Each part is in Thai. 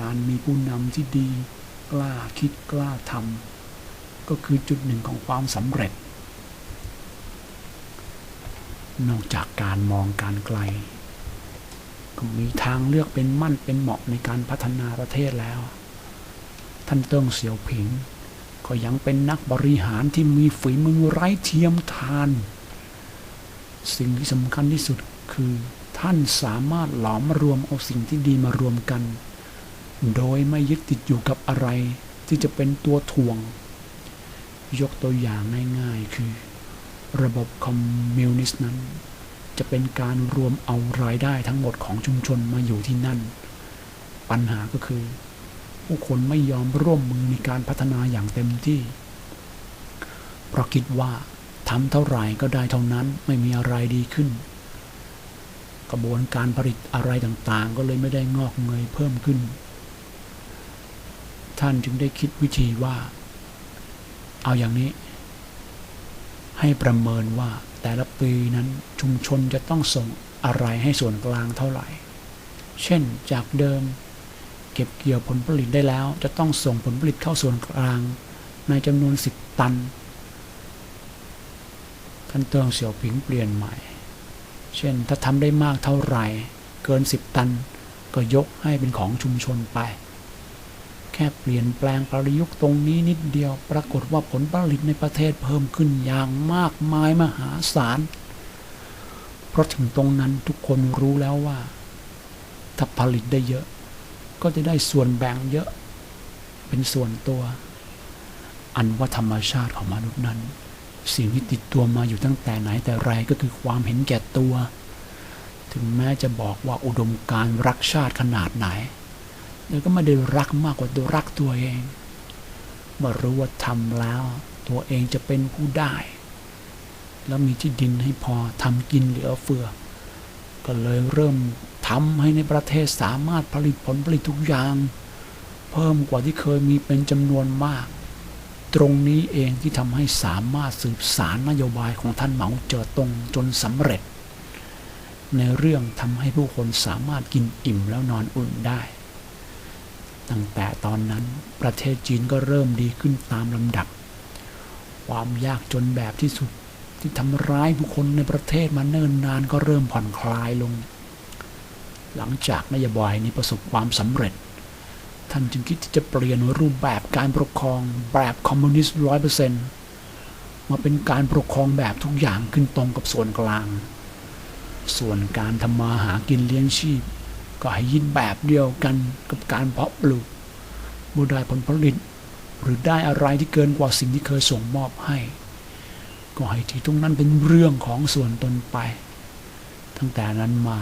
การมีผู้นำที่ดี กล้าคิดกล้าทำก็คือจุดหนึ่งของความสำเร็จ นอกจากการมองการไกล ก็มีทางเลือกเป็นมั่นเป็นเหมาะในการพัฒนาประเทศแล้ว ท่านเติ้งเสี่ยวผิง ก็ยังเป็นนักบริหารที่มีฝีมือไร้เทียมทาน สิ่งที่สำคัญที่สุดคือ ท่านสามารถหลอมรวมเอาสิ่งที่ดีมารวมกัน โดยไม่ยึดติดอยู่กับอะไรที่จะเป็นตัวถ่วง ยกตัวอย่างง่ายๆ คือ ระบบคอมมิวนิสต์นั้น จะเป็นการรวมเอารายได้ทั้งหมดของชุมชนมาอยู่ที่นั่น ปัญหาก็คือ ผู้คนไม่ยอมร่วมมือในการพัฒนาอย่างเต็มที่ เพราะคิดว่าทำเท่าไหร่ก็ได้เท่านั้นไม่มีอะไรดีขึ้น กระบวนการผลิตอะไรต่างๆ ก็เลยไม่ได้งอกเงยเพิ่มขึ้น ท่านจึงได้คิดวิธีว่า เอาอย่างนี้ ให้ประเมินว่าแต่ละปีนั้นชุมชนจะต้องส่งอะไรให้ส่วนกลางเท่าไหร่ เช่นจากเดิม เก็บเกี่ยวผลผลิตได้แล้ว จะต้องส่งผลผลิตเข้าส่วนกลาง ในจำนวน 10 ตันท่านเติงเสี่ยวผิงเปลี่ยนใหม่ เช่นถ้าทำได้มากเท่าไหร่ เกิน 10 ตัน ก็ยกให้เป็นของชุมชนไป แค่เปลี่ยนแปลงประยุกต์ตรงนี้นิดเดียว ปรากฏว่าผลผลิตในประเทศเพิ่มขึ้นอย่างมากมายมหาศาล เพราะถึงตรงนั้นทุกคนรู้แล้วว่า ถ้าผลิตได้เยอะ ก็จะได้ส่วนแบ่งเยอะ เป็นส่วนตัว อันว่าธรรมชาติของมนุษย์นั้น สิ่งที่ติดตัวมาอยู่ตั้งแต่ไหนแต่ไรก็คือความเห็นแก่ตัว ถึงแม้จะบอกว่าอุดมการรักชาติขนาดไหนแต่ก็ไม่ได้รักมากกว่าตัวรักตัวเองเมื่อรู้ว่าทำแล้ว ตัวเองจะเป็นผู้ได้ แล้วมีที่ดินให้พอทำกินเหลือเฟือ ก็เลยเริ่มทำให้ในประเทศสามารถผลิตผลผลิตทุกอย่าง เพิ่มกว่าที่เคยมีเป็นจำนวนมาก ตรงนี้เองที่ทำให้สามารถสืบสารนโยบายของท่านเหมาเจ๋อตงจนสำเร็จ ในเรื่องทำให้ผู้คนสามารถกินอิ่มแล้วนอนอุ่นได้ ตั้งแต่ตอนนั้นประเทศจีนก็เริ่มดีขึ้นตามลำดับ ความยากจนแบบที่สุดที่ทำร้ายผู้คนในประเทศมาเนิ่นนานก็เริ่มผ่อนคลายลง หลังจากนโยบายนี้ประสบความสำเร็จ ท่านจึงคิดที่จะเปลี่ยนรูปแบบการปกครองแบบคอมมิวนิสต์ร้อยเปอร์เซนต์มาเป็นการปกครองแบบทุกอย่างขึ้นตรงกับส่วนกลาง ส่วนการทำมาหากินเลี้ยงชีพ ก็ให้ยินแบบเดียวกันกับการเพาะปลูกเมื่อได้ผลผลิต หรือได้อะไรที่เกินกว่าสิ่งที่เคยส่งมอบให้ ก็ให้ที่ตรงนั้นเป็นเรื่องของส่วนตนไป ตั้งแต่นั้นมา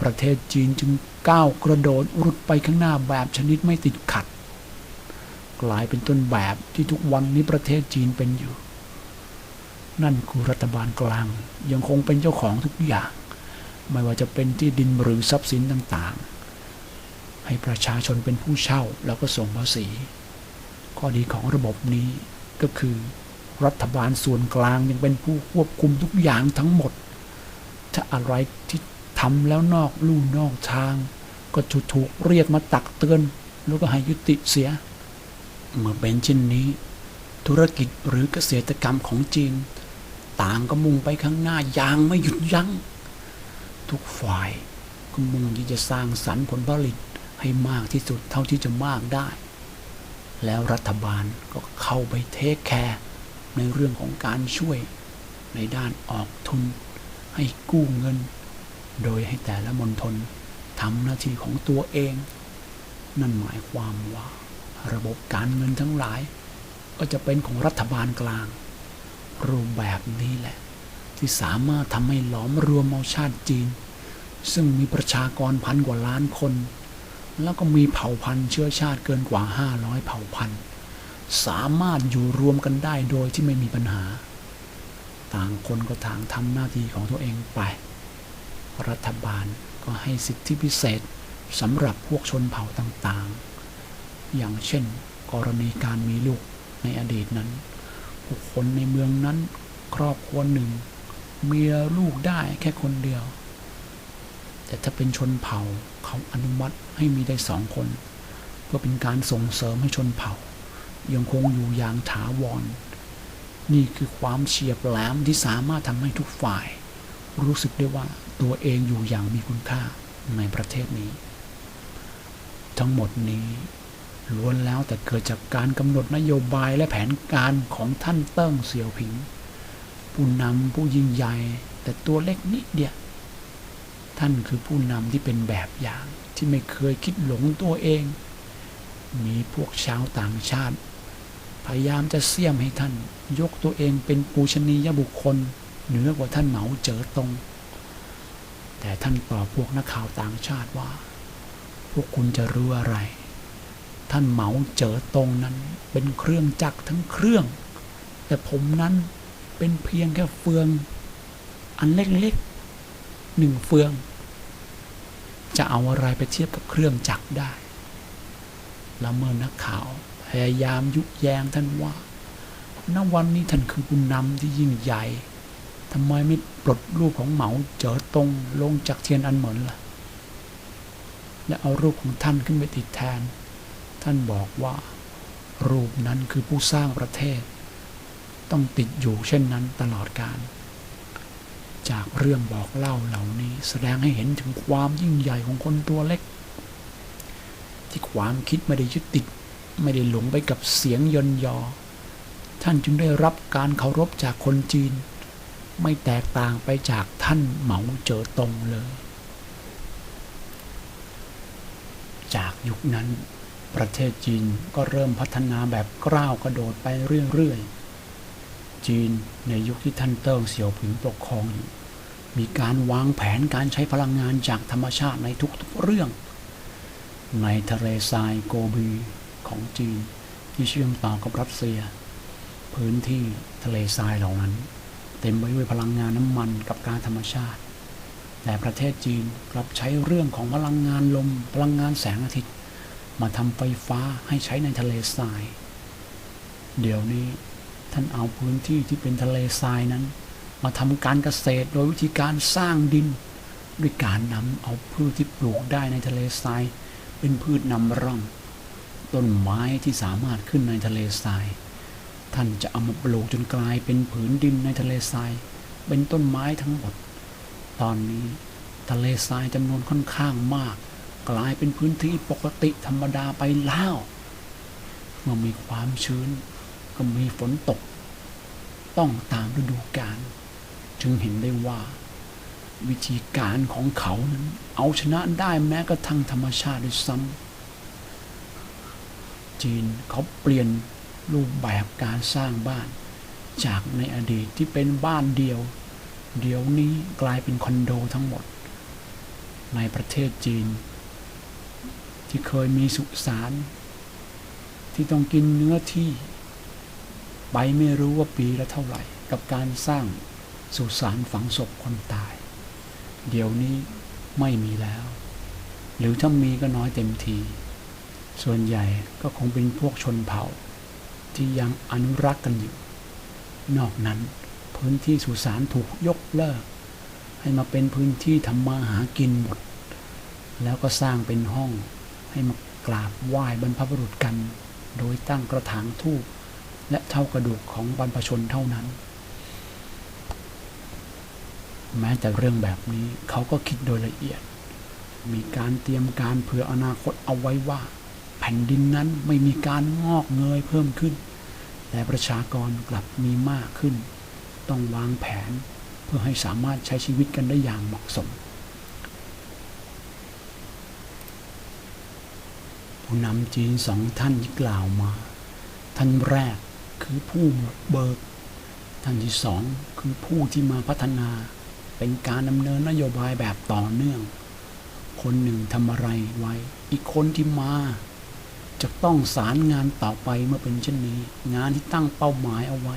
ประเทศจีนจึง ก้าวกระโดดรุดไปข้างหน้าแบบชนิดไม่ติดขัด กลายเป็นต้นแบบที่ทุกวันนี้ประเทศจีนเป็นอยู่ นั่นคือรัฐบาลกลางยังคงเป็นเจ้าของทุกอย่าง ไม่ว่าจะเป็นที่ดินหรือทรัพย์สินต่างๆ ให้ประชาชนเป็นผู้เช่าแล้วก็ส่งภาษี ข้อดีของระบบนี้ก็คือรัฐบาลส่วนกลางยังเป็นผู้ควบคุมทุกอย่างทั้งหมด ถ้าอะไรที่ ทำแล้วนอกลู่นอกทาง ก็ถูกเรียกมาตักเตือน แล้วก็ให้ยุติเสีย เมื่อเป็นเช่นนี้ ธุรกิจหรือเกษตรกรรมของจีน ต่างก็มุ่งไปข้างหน้าอย่างไม่หยุดยัง้ง ทุกฝ่ายก็มุ่งที่จะสร้างสรรค์ผลผลิตให้มากที่สุดเท่าที่จะมากได้ แล้วรัฐบาลก็เข้าไปเทคแคร์ในเรื่องของการช่วยในด้านออกทุนให้กู้เงิน โดยให้แต่ละมณฑลทำหน้าที่ของตัวเอง นั่นหมายความว่า ระบบการเงินทั้งหลาย ก็จะเป็นของรัฐบาลกลาง รูปแบบนี้แหละ ที่สามารถทำให้หลอมรวมเอาชาติจีน ซึ่งมีประชากรพันกว่าล้านคน แล้วก็มีเผ่าพันธุ์เชื้อชาติเกินกว่า 500 เผ่าพันธุ์ สามารถอยู่รวมกันได้โดยที่ไม่มีปัญหา ต่างคนก็ต่างทำหน้าที่ของตัวเองไป รัฐบาลก็ให้สิทธิพิเศษสำหรับพวกชนเผ่าต่างๆ อย่างเช่น กรณีการมีลูกในอดีตนั้นผู้คนในเมืองนั้นครอบครัวหนึ่ง มีลูกได้แค่คนเดียว แต่ถ้าเป็นชนเผ่าเขาอนุมัติให้มีได้สองคน เพื่อเป็นการส่งเสริมให้ชนเผ่า ยังคงอยู่อย่างถาวร นี่คือความเฉียบแหลมที่สามารถทำให้ทุกฝ่าย รู้สึกได้ว่าตัวเองอยู่อย่างมีคุณค่าในประเทศนี้ ทั้งหมดนี้ล้วนแล้วแต่เกิดจากการกำหนดนโยบายและแผนการของท่านเติ้งเสี่ยวผิง ผู้นำผู้ยิ่งใหญ่แต่ตัวเล็กนิดเดียวท่านคือผู้นำที่เป็นแบบอย่างที่ไม่เคยคิดหลงตัวเอง มีพวกชาวต่างชาติ พยายามจะเสี่ยมให้ท่าน ยกตัวเองเป็นปูชนียบุคคล เหนือกว่าท่านเหมาเจ๋อตง แต่ท่านตอบพวกนักข่าวต่างชาติว่า พวกคุณจะรู้อะไร ท่านเหมาเจ๋อตงนั้น เป็นเครื่องจักรทั้งเครื่อง แต่ผมนั้นเป็นเพียงแค่เฟือง อันเล็กๆหนึ่งเฟือง จะเอาอะไรไปเทียบกับเครื่องจักรได้แล้วเมื่อนักข่าวพยายามยุแยงท่านว่าณวันนี้ท่านคือผู้นำที่ยิ่งใหญ่ ทำไมไม่ปลดรูปของเหมาเจ๋อตงลงจากเทียนอันเหมินล่ะ และเอารูปของท่านขึ้นไปติดแทน ท่านบอกว่า รูปนั้นคือผู้สร้างประเทศ ต้องติดอยู่เช่นนั้นตลอดกาลจากเรื่องบอกเล่าเหล่านี้แสดงให้เห็นถึงความยิ่งใหญ่ของคนตัวเล็ก ที่ความคิดไม่ได้ยึดติด ไม่ได้หลงไปกับเสียงยนยอ ท่านจึงได้รับการเคารพจากคนจีน ไม่แตกต่างไปจากท่านเหมาเจ๋อตงเลย จากยุคนั้น ประเทศจีนก็เริ่มพัฒนาแบบกล้าวกระโดดไปเรื่อยๆ จีนในยุคที่ท่านเติ้งเสี่ยวผิงปกครองอยู่มีการวางแผนการใช้พลังงานจากธรรมชาติในทุกๆเรื่อง ในทะเลทรายโกบีของจีนที่เชื่อมต่อกับรัสเซีย พื้นที่ทะเลทรายเหล่านั้น เต็มไปด้วยพลังงานน้ำมันกับการธรรมชาติ แต่ประเทศจีนกลับใช้เรื่องของพลังงานลม พลังงานแสงอาทิตย์ มาทำไฟฟ้าให้ใช้ในทะเลทราย เดี๋ยวนี้ท่านเอาพื้นที่ที่เป็นทะเลทรายนั้น มาทำการเกษตรโดยวิธีการสร้างดิน ด้วยการนำเอาพืชที่ปลูกได้ในทะเลทราย เป็นพืชนำร่อง ต้นไม้ที่สามารถขึ้นในทะเลทราย ท่านจะเอามาปลูกจนกลายเป็นผืนดินในทะเลทราย เป็นต้นไม้ทั้งหมด ตอนนี้ทะเลทรายจำนวนค่อนข้างมาก กลายเป็นพื้นที่ปกติธรรมดาไปแล้วเมื่อมีความชื้น ก็มีฝนตก ต้องตามฤดูกาลจึงเห็นได้ว่า วิธีการของเขานั้นเอาชนะได้แม้กระทั่งธรรมชาติด้วยซ้ำจีนเขาเปลี่ยน รูปแบบการสร้างบ้าน จากในอดีตที่เป็นบ้านเดียว เดี๋ยวนี้กลายเป็นคอนโดทั้งหมด ในประเทศจีน ที่เคยมีสุสานที่ต้องกินเนื้อที่ ไปไม่รู้ว่าปีละเท่าไหร่ กับการสร้างสุสานฝังศพคนตาย เดี๋ยวนี้ไม่มีแล้ว หรือถ้ามีก็น้อยเต็มที ส่วนใหญ่ก็คงเป็นพวกชนเผ่า ที่ยังอนุรักษ์กันอยู่ นอกนั้นพื้นที่สุสานถูกยกเลิก ให้มาเป็นพื้นที่ทำมาหากินหมด แล้วก็สร้างเป็นห้องให้มากราบไหว้บรรพบุรุษกัน โดยตั้งกระถางทูบและเท่ากระดูกของบรรพชนเท่านั้น แม้แต่เรื่องแบบนี้เขาก็คิดโดยละเอียด มีการเตรียมการเผื่ออนาคตเอาไว้ว่า ผ่นดินนั้นไม่มีการงอกเงยเพิ่มขึ้น แต่ประชากรกลับมีมากขึ้น ต้องวางแผนเพื่อให้สามารถใช้ชีวิตกันได้อย่างเหมาะสม ผู้นำจีนสองท่านที่กล่าวมา ท่านแรกคือผู้เบิก ท่านที่สองคือผู้ที่มาพัฒนาเป็นการดำเนินนโยบายแบบต่อเนื่อง คนหนึ่งทำอะไรไว้ อีกคนที่มา จะต้องสารงานต่อไปเมื่อเป็นเช่นนี้ งานที่ตั้งเป้าหมายเอาไว้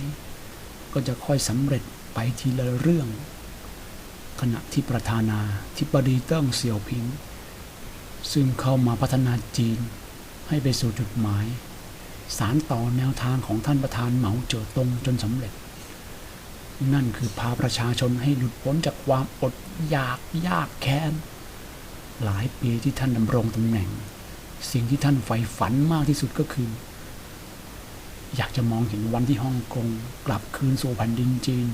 ก็จะค่อยสำเร็จไปทีละเรื่อง ขณะที่ประธานาธิบดีเติ้งเสี่ยวผิง ซึ่งเข้ามาพัฒนาจีน ให้ไปสู่จุดหมาย สารต่อแนวทางของท่านประธานเหมาเจ๋อตงจนสำเร็จ นั่นคือพาประชาชนให้หลุดพ้นจากความอดอยากยากแค้นหลายปีที่ท่านดำรงตำแหน่ง สิ่งที่ท่านใฝ่ฝันมากที่สุดก็คือ อยากจะมองเห็นวันที่ฮ่องกงกลับคืนสู่แผ่นดินจีน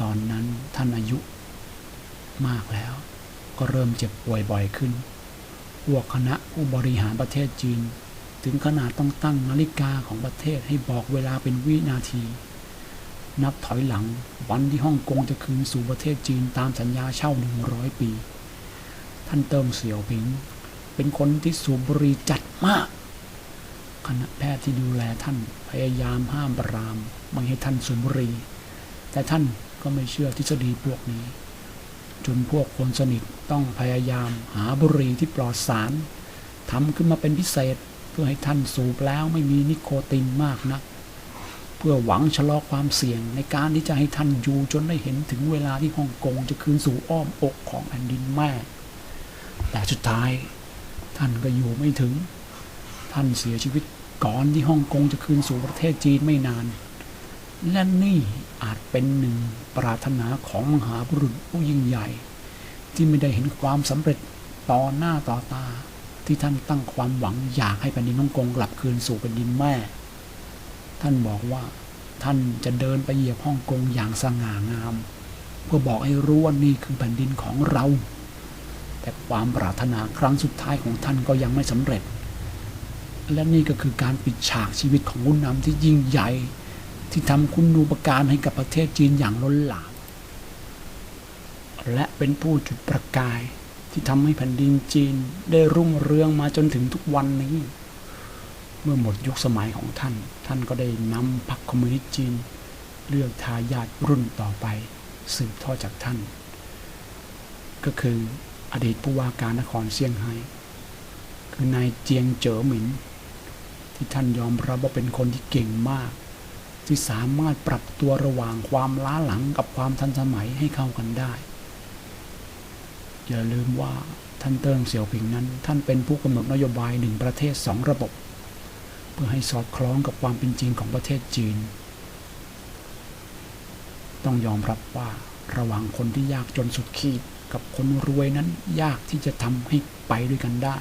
ตอนนั้นท่านอายุมากแล้ว ก็เริ่มเจ็บป่วยบ่อยขึ้นพวกคณะผู้บริหารประเทศจีน ถึงขนาดต้องตั้งนาฬิกาของประเทศให้บอกเวลาเป็นวินาที นับถอยหลังวันที่ฮ่องกงจะคืนสู่ประเทศจีนตามสัญญาเช่า 100 ปี ท่านเติมเสี่ยวผิง เป็นคนที่สูบบุหรี่จัดมาก คณะแพทย์ที่ดูแลท่านพยายามห้ามปรามไม่ให้ท่านสูบบุหรี่แต่ท่านก็ไม่เชื่อทฤษฎีพวกนี้ จนพวกคนสนิทต้องพยายามหาบุหรี่ที่ปลอดสารทำขึ้นมาเป็นพิเศษเพื่อให้ท่านสูบแล้วไม่มีนิโคตินมากนัก เพื่อหวังชะลอความเสี่ยงในการที่จะให้ท่านอยู่จนได้เห็นถึงเวลาที่ฮ่องกงจะคืนสู่อ้อมอกของแผ่นดินแม่แต่สุดท้าย ท่านก็อยู่ไม่ถึง ท่านเสียชีวิตก่อนที่ฮ่องกงจะคืนสู่ประเทศจีนไม่นาน และนี่อาจเป็นหนึ่งปรารถนาของมหาบุรุษผู้ยิ่งใหญ่ ที่ไม่ได้เห็นความสำเร็จต่อหน้าต่อตาที่ท่านตั้งความหวังอยากให้แผ่นดินฮ่องกงกลับคืนสู่แผ่นดินแม่ ท่านบอกว่าท่านจะเดินไปเหยียบฮ่องกงอย่างสง่างาม เพื่อบอกให้รู้ว่านี่คือแผ่นดินของเรา แต่ความปรารถนาครั้งสุดท้ายของท่านก็ยังไม่สำเร็จ และนี่ก็คือการปิดฉากชีวิตของผู้นำที่ยิ่งใหญ่ ที่ทำคุณูปการให้กับประเทศจีนอย่างล้นหลามและเป็นผู้จุดประกายที่ทำให้แผ่นดินจีนได้รุ่งเรืองมาจนถึงทุกวันนี้ เมื่อหมดยุคสมัยของท่าน ท่านก็ได้นำพรรคคอมมิวนิสต์จีน เลือกทายาทรุ่นต่อไป สืบทอดจากท่าน ก็คือ อดีตผู้ว่าการนครเซี่ยงไฮ้คือนายเจียงเจ๋อหมิน ที่ท่านยอมรับว่าเป็นคนที่เก่งมาก ที่สามารถปรับตัวระหว่างความล้าหลังกับความทันสมัยให้เข้ากันได้ อย่าลืมว่าท่านเติ้งเสี่ยวผิงนั้น ท่านเป็นผู้กำหนดนโยบายหนึ่งประเทศสองระบบ เพื่อให้สอดคล้องกับความเป็นจริงของประเทศจีน ต้องยอมรับว่าระหว่างคนที่ยากจนสุดขีด กับคนรวยนั้นยากที่จะทำให้ไปด้วยกันได้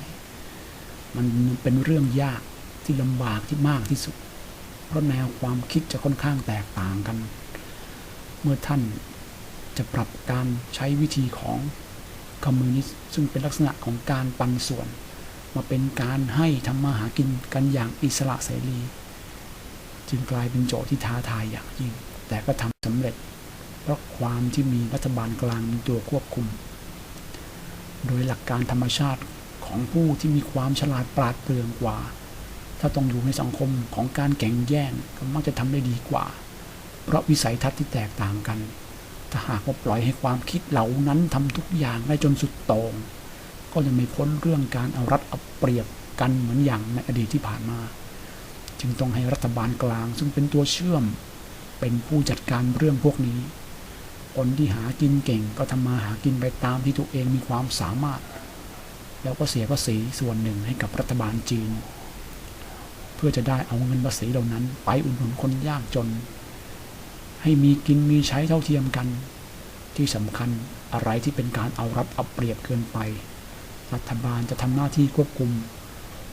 มันเป็นเรื่องยากที่ลำบากที่มากที่สุด เพราะแนวความคิดจะค่อนข้างแตกต่างกัน เมื่อท่านจะปรับการใช้วิธีของคอมมิวนิสต์ซึ่งเป็นลักษณะของการปันส่วน มาเป็นการให้ทำมาหากินกันอย่างอิสระเสรี จึงกลายเป็นโจทย์ที่ท้าทายอย่างยิ่ง แต่ก็ทำสำเร็จ เพราะความที่มีรัฐบาลกลางเป็นตัวควบคุม โดยหลักการธรรมชาติของผู้ที่มีความฉลาดปราดเปรื่องกว่า ถ้าต้องอยู่ในสังคมของการแข่งแย่งก็มักจะทำได้ดีกว่า เพราะวิสัยทัศน์ที่แตกต่างกัน ถ้าหากว่าปล่อยให้ความคิดเหล่านั้นทำทุกอย่างได้จนสุดโต่งก็จะไม่พ้นเรื่องการเอารัดเอาเปรียบกันเหมือนอย่างในอดีตที่ผ่านมา จึงต้องให้รัฐบาลกลางซึ่งเป็นตัวเชื่อม เป็นผู้จัดการเรื่องพวกนี้ คนที่หากินเก่งก็ทำมาหากินไปตามที่ตัวเองมีความสามารถ แล้วก็เสียภาษีส่วนหนึ่งให้กับรัฐบาลจีน เพื่อจะได้เอาเงินภาษีเหล่านั้น ไปอุดหนุนคนยากจน ให้มีกินมีใช้เท่าเทียมกัน ที่สำคัญอะไรที่เป็นการเอารัดเอาเปรียบเกินไป รัฐบาลจะทำหน้าที่ควบคุม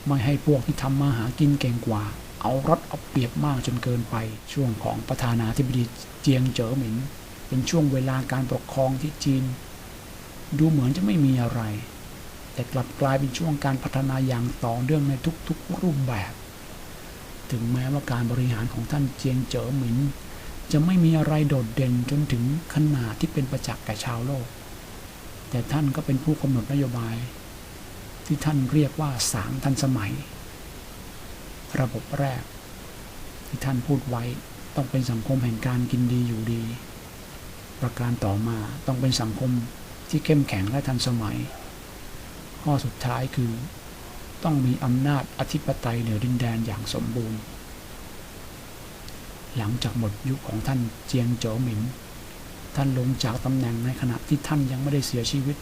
ไม่ให้พวกที่ทำมาหากินเก่งกว่า เอารัดเอาเปรียบมากจนเกินไปช่วงของประธานาธิบดีเจียงเจ๋อหมิน เป็นช่วงเวลาการปกครองที่จีน ดูเหมือนจะไม่มีอะไร แต่กลับกลายเป็นช่วงการพัฒนาอย่างต่อเนื่องในทุกๆรูปแบบ ถึงแม้ว่าการบริหารของท่านเจียงเจ๋อหมินจะไม่มีอะไรโดดเด่นจนถึงขนาดที่เป็นประจักษ์แก่ชาวโลก แต่ท่านก็เป็นผู้กำหนดนโยบาย ที่ท่านเรียกว่าสามทันสมัย ระบบแรก ที่ท่านพูดไว้ต้องเป็นสังคมแห่งการกินดีอยู่ดี ประการต่อมาต้องเป็นสังคมที่เข้มแข็งและทันสมัย ข้อสุดท้ายคือ ต้องมีอำนาจอธิปไตยเหนือดินแดนอย่างสมบูรณ์ หลังจากหมดยุคของท่านเจียงโจหมิน ท่านลงจากตำแหน่งในขณะที่ท่านยังไม่ได้เสียชีวิต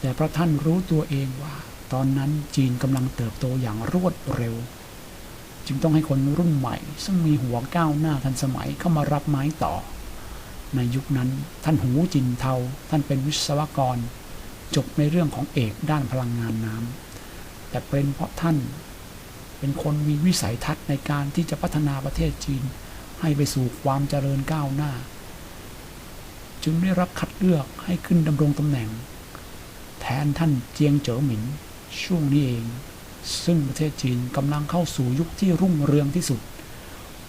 แต่เพราะท่านรู้ตัวเองว่า ตอนนั้นจีนกำลังเติบโตอย่างรวดเร็ว จึงต้องให้คนรุ่นใหม่ ซึ่งมีหัวก้าวหน้าทันสมัยเข้ามารับไม้ต่อ ในยุคนั้น ท่านหูจินเทา ท่านเป็นวิศวกร จบในเรื่องของเอกด้านพลังงานน้ำแต่เป็นเพราะท่านเป็นคนมีวิสัยทัศน์ในการที่จะพัฒนาประเทศจีน ให้ไปสู่ความเจริญก้าวหน้า จึงได้รับคัดเลือกให้ขึ้นดำรงตำแหน่ง แทนท่านเจียงเจ๋อหมินช่วงนี้เอง ซึ่งประเทศจีนกำลังเข้าสู่ยุคที่รุ่งเรืองที่สุด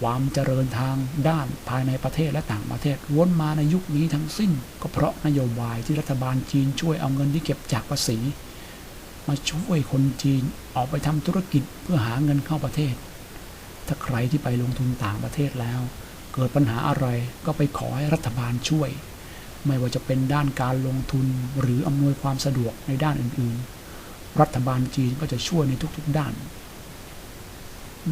ความเจริญทางด้านภายในประเทศและต่างประเทศล้วนมาในยุคนี้ทั้งสิ้น ก็เพราะนโยบายที่รัฐบาลจีนช่วยเอาเงินที่เก็บจากภาษี มาช่วยคนจีนออกไปทำธุรกิจเพื่อหาเงินเข้าประเทศ ถ้าใครที่ไปลงทุนต่างประเทศแล้ว เกิดปัญหาอะไรก็ไปขอให้รัฐบาลช่วย ไม่ว่าจะเป็นด้านการลงทุนหรืออำนวยความสะดวกในด้านอื่นๆ รัฐบาลจีนก็จะช่วยในทุกๆด้าน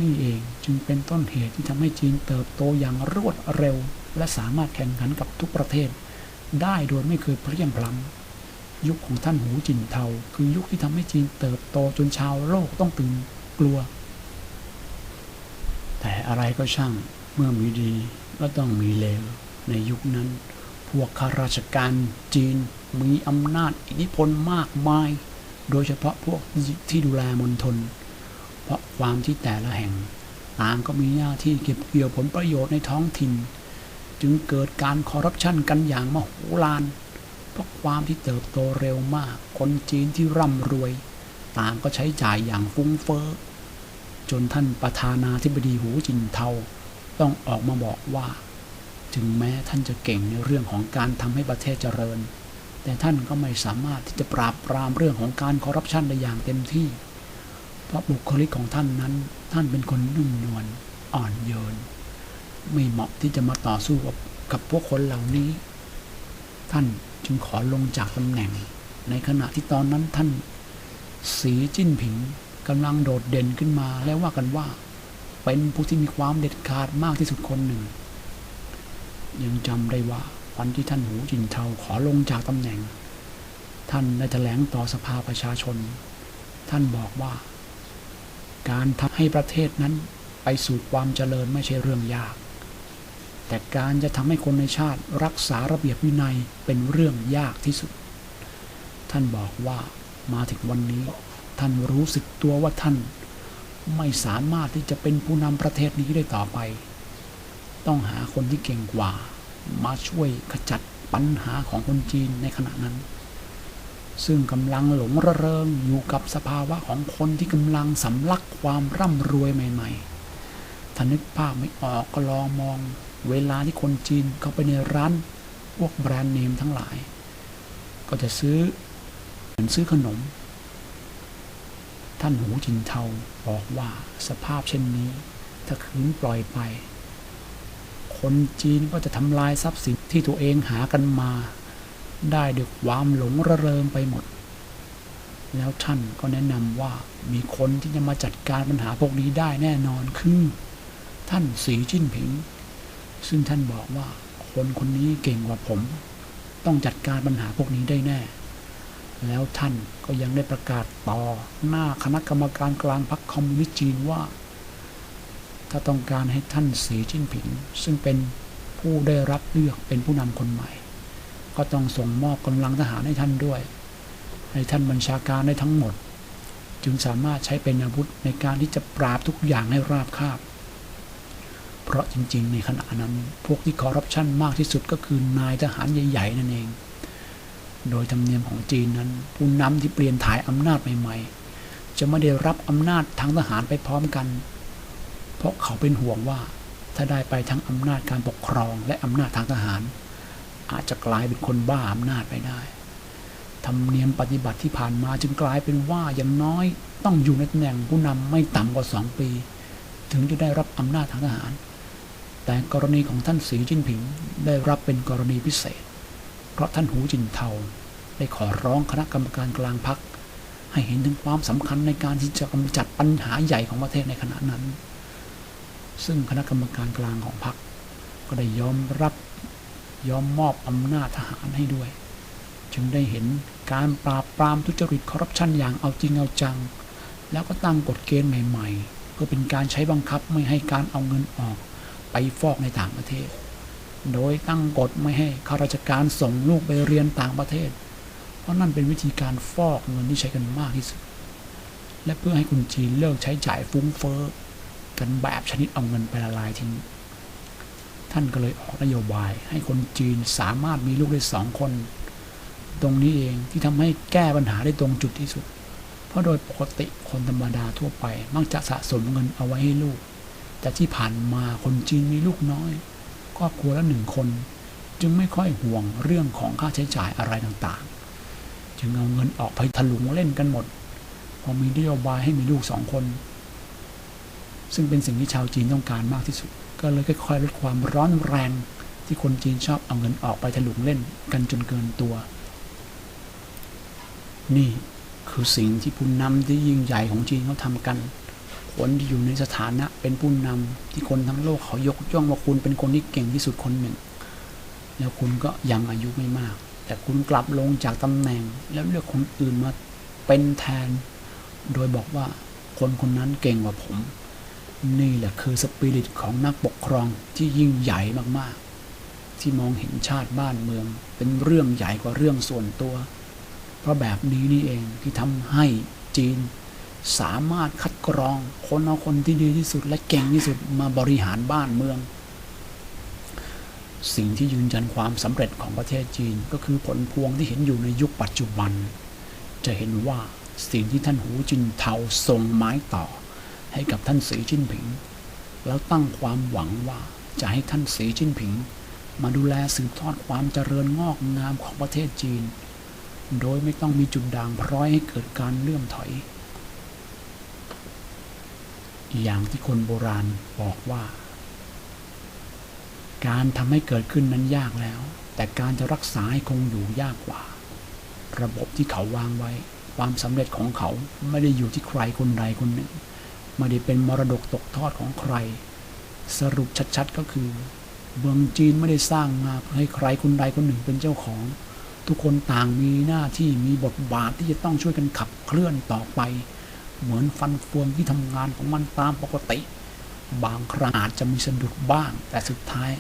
นี่เองจึงเป็นต้นเหตุที่ทำให้จีนเติบโตอย่างรวดเร็ว และสามารถแข่งขันกับทุกประเทศ ได้โดยไม่เคยเพลียงพล้ำยุคของท่านหูจินเทา คือยุคที่ทำให้จีนเติบโตจนชาวโลกต้องตื่นกลัว แต่อะไรก็ช่างเมื่อมีดีก็ต้องมีเลวในยุคนั้น พวกข้าราชการจีนมีอำนาจอิทธิพลมากมาย โดยเฉพาะพวกที่ดูแลมณฑล เพราะความที่แต่ละแห่งต่างก็มีหน้าที่เก็บเกี่ยวผลประโยชน์ในท้องถิ่น จึงเกิดการคอร์รัปชันกันอย่างมโหฬารเพราะความที่เติบโตเร็วมาก คนจีนที่ร่ำรวย ต่างก็ใช้จ่ายอย่างฟุ้งเฟ้อจนท่านประธานาธิบดีหูจินเทาต้องออกมาบอกว่า ถึงแม้ท่านจะเก่งในเรื่องของการทำให้ประเทศเจริญ แต่ท่านก็ไม่สามารถที่จะปราบปรามเรื่องของการคอร์รัปชันได้อย่างเต็มที่ เพราะบุคลิกของท่านนั้น ท่านเป็นคนนุ่มนวลอ่อนโยน ไม่เหมาะที่จะมาต่อสู้กับกับพวกคนเหล่านี้ ท่านจึงขอลงจากตำแหน่ง ในขณะที่ตอนนั้นท่าน สีจิ้นผิงกำลังโดดเด่นขึ้นมา และว่ากันว่า เป็นผู้ที่มีความเด็ดขาดมากที่สุดคนหนึ่ง ยังจำได้ว่าวันที่ท่านหูจินเทาขอลงจากตำแหน่ง ท่านได้แถลงต่อสภาประชาชน ท่านบอกว่า การทำให้ประเทศนั้นไปสู่ความเจริญไม่ใช่เรื่องยาก แต่การจะทำให้คนในชาติรักษาระเบียบวินัยเป็นเรื่องยากที่สุด ท่านบอกว่ามาถึงวันนี้ ท่านรู้สึกตัวว่าท่าน ไม่สามารถที่จะเป็นผู้นำประเทศนี้ได้ต่อไป ต้องหาคนที่เก่งกว่า มาช่วยขจัดปัญหาของคนจีนในขณะนั้น ซึ่งกำลังหลงระเริงอยู่กับสภาวะของคนที่กำลังสำลักความร่ำรวยใหม่ ๆ ถ้านึกภาพไม่ออกก็ลองมอง เวลาที่คนจีนเข้าไปในร้าน พวกแบรนด์เนมทั้งหลาย ก็จะซื้อเหมือนซื้อขนม ท่านหูจินเทาบอกว่าสภาพเช่นนี้ ถ้าคืนปล่อยไป คนจีนก็จะทำลายทรัพย์สินที่ตัวเองหากันมา ได้ด้วยความหลงระเริงไปหมด แล้วท่านก็แนะนำว่ามีคนที่จะมาจัดการปัญหาพวกนี้ได้แน่นอนคือท่านสีจิ้นผิง ซึ่งท่านบอกว่าคนคนนี้เก่งกว่าผม ต้องจัดการปัญหาพวกนี้ได้แน่ แล้วท่านก็ยังได้ประกาศต่อหน้าคณะกรรมการกลางพรรคคอมมิวนิสต์จีนว่า ถ้าต้องการให้ท่านสีจิ้นผิง ซึ่งเป็นผู้ได้รับเลือกเป็นผู้นำคนใหม่ ก็ต้องส่งมอบกำลังทหารให้ท่านด้วย ให้ท่านบัญชาการได้ทั้งหมด จึงสามารถใช้เป็นอาวุธในการที่จะปราบทุกอย่างให้ราบคาบ เพราะจริง ๆ ในขณะนั้นพวกที่คอร์รัปชันมากที่สุดก็คือนายทหารใหญ่ๆนั่นเอง โดยธรรมเนียมของจีนนั้น ผู้นำที่เปลี่ยนถ่ายอำนาจใหม่ ๆ จะไม่ได้รับอำนาจทางทหารไปพร้อมกัน เพราะเขาเป็นห่วงว่าถ้าได้ไปทั้งอำนาจการปกครองและอำนาจทางทหาร อาจจะกลายเป็นคนบ้าอำนาจไปได้ธรรมเนียมปฏิบัติที่ผ่านมาจึงกลายเป็นว่าอย่างน้อยต้องอยู่ในตำแหน่งผู้นำไม่ต่ำกว่าสองปี ถึงจะได้รับอำนาจทางทหาร แต่กรณีของท่านสีจิ้นผิงได้รับเป็นกรณีพิเศษ เพราะท่านหูจินเทาได้ขอร้องคณะกรรมการกลางพักให้เห็นถึงความสำคัญในการที่จะกำจัดปัญหาใหญ่ของประเทศในขณะนั้น ซึ่งคณะกรรมการกลางของพรรคก็ได้ยอมรับ ยอมมอบอำนาจทหารให้ด้วย จึงได้เห็นการปราบปรามทุจริตคอร์รัปชันอย่างเอาจริงเอาจัง แล้วก็ตั้งกฎเกณฑ์ใหม่ๆ เพื่อเป็นการใช้บังคับไม่ให้การเอาเงินออกไปฟอกในต่างประเทศ โดยตั้งกฎไม่ให้ข้าราชการส่งลูกไปเรียนต่างประเทศ เพราะนั่นเป็นวิธีการฟอกเงินที่ใช้กันมากที่สุด และเพื่อให้คุณจีนเลิกใช้จ่ายฟุ้งเฟ้อกันแบบชนิดเอาเงินไปละลายทิ้ง ท่านก็เลยออกนโยบาย ให้คนจีนสามารถมีลูกได้สองคน ตรงนี้เองที่ทำให้แก้ปัญหาได้ตรงจุดที่สุด เพราะโดยปกติคนธรรมดาทั่วไป มักจะสะสมเงินเอาไว้ให้ลูก แต่ที่ผ่านมาคนจีนมีลูกน้อยครอบครัวละหนึ่งคน จึงไม่ค่อยห่วงเรื่องของค่าใช้จ่ายอะไรต่างๆ จึงเอาเงินออกไปถลุงเล่นกันหมด พอมีนโยบายให้มีลูกสองคน ซึ่งเป็นสิ่งที่ชาวจีนต้องการมากที่สุด ก็เลยค่อยๆลดความร้อนแรง ที่คนจีนชอบเอาเงินออกไปถลุงเล่นกันจนเกินตัว นี่คือสิ่งที่ผู้นำที่ยิ่งใหญ่ของจีนเขาทำกัน คนที่อยู่ในสถานะเป็นผู้นำที่คนทั้งโลกเขายกย่องว่าคุณเป็นคนที่เก่งที่สุดคนหนึ่ง แล้วคุณก็ยังอายุไม่มาก แต่คุณกลับลงจากตำแหน่ง แล้วเลือกคนอื่นมาเป็นแทน โดยบอกว่าคนคนนั้นเก่งกว่าผม นี่แหละคือสปิริตของนักปกครองที่ยิ่งใหญ่มากๆ ที่มองเห็นชาติบ้านเมือง เป็นเรื่องใหญ่กว่าเรื่องส่วนตัว เพราะแบบนี้นี่เองที่ทำให้จีน สามารถคัดกรองคนเอาคนที่ดีที่สุดและเก่งที่สุดมาบริหารบ้านเมือง สิ่งที่ยืนยันความสำเร็จของประเทศจีนก็คือผลพวงที่เห็นอยู่ในยุคปัจจุบัน จะเห็นว่าสิ่งที่ท่านหูจินเทาส่งไม้ต่อ ให้กับท่านสีจิ้นผิง แล้วตั้งความหวังว่าจะให้ท่านสีจิ้นผิง มาดูแลสืบทอดความเจริญงอกงามของประเทศจีน โดยไม่ต้องมีจุดด่างพร้อยให้เกิดการเลื่อมถอย อย่างที่คนโบราณบอกว่า การทำให้เกิดขึ้นนั้นยากแล้ว แต่การจะรักษาให้คงอยู่ยากกว่า ระบบที่เขาวางไว้ความสำเร็จของเขาไม่ได้อยู่ที่ใครคนใดคนหนึ่ง ไม่ได้เป็นมรดกตกทอดของใคร สรุปชัดๆก็คือ เมืองจีนไม่ได้สร้างมาเพื่อให้ใครคนใดคนหนึ่งเป็นเจ้าของ ทุกคนต่างมีหน้าที่มีบทบาทที่จะต้องช่วยกันขับเคลื่อนต่อไป เหมือนฟันเฟืองที่ทำงานของมันตามปกติ บางครั้งอาจจะมีสะดุดบ้าง แต่สุดท้าย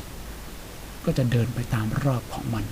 ก็จะเดินไปตามรอบของมัน